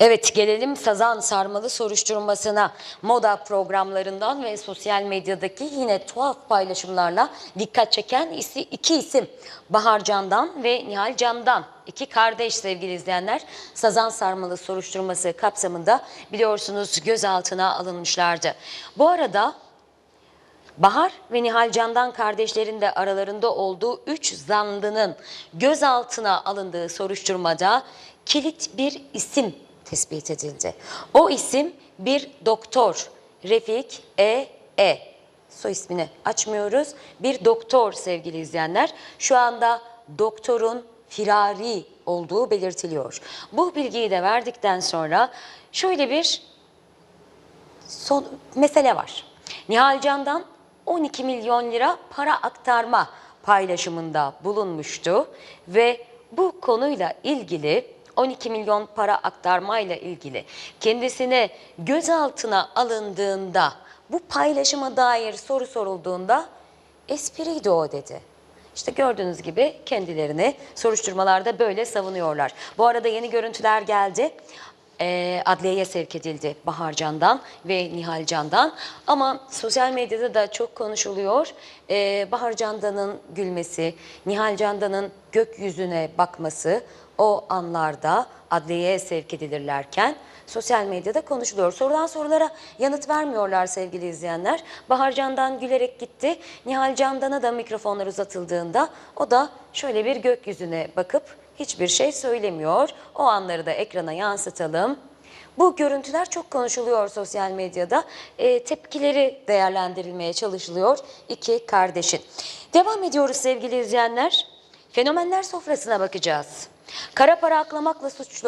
Evet gelelim Sazan Sarmalı soruşturmasına. Moda programlarından ve sosyal medyadaki yine tuhaf paylaşımlarla dikkat çeken iki isim. Bahar Candan ve Nihal Candan. iki kardeş sevgili izleyenler. Sazan Sarmalı soruşturması kapsamında biliyorsunuz gözaltına alınmışlardı. Bu arada Bahar ve Nihal Candan kardeşlerin de aralarında olduğu 3 zanlının gözaltına alındığı soruşturmada kilit bir isim tespit edildi. O isim bir doktor Refik E. E. Soy ismini açmıyoruz. Bir doktor sevgili izleyenler. Şu anda doktorun firari olduğu belirtiliyor. Bu bilgiyi de verdikten sonra şöyle bir son mesele var. Nihal Can'dan 12 milyon lira para aktarma paylaşımında bulunmuştu ve bu konuyla ilgili 12 milyon para aktarmayla ilgili kendisine gözaltına alındığında bu paylaşıma dair soru sorulduğunda espriydi o dedi. İşte gördüğünüz gibi kendilerini soruşturmalarda böyle savunuyorlar. Bu arada yeni görüntüler geldi. Ee, adliyeye sevk edildi Bahar Can'dan ve Nihal Can'dan. Ama sosyal medyada da çok konuşuluyor. Ee, Bahar Candan'ın gülmesi, Nihal Candan'ın gökyüzüne bakması o anlarda adliyeye sevk edilirlerken sosyal medyada konuşuluyor. Sorulan sorulara yanıt vermiyorlar sevgili izleyenler. Bahar Candan gülerek gitti. Nihal Candan'a da mikrofonlar uzatıldığında o da şöyle bir gökyüzüne bakıp hiçbir şey söylemiyor. O anları da ekrana yansıtalım. Bu görüntüler çok konuşuluyor sosyal medyada. Ee, tepkileri değerlendirilmeye çalışılıyor iki kardeşin. Devam ediyoruz sevgili izleyenler. Fenomenler sofrasına bakacağız. Kara para aklamakla suçlu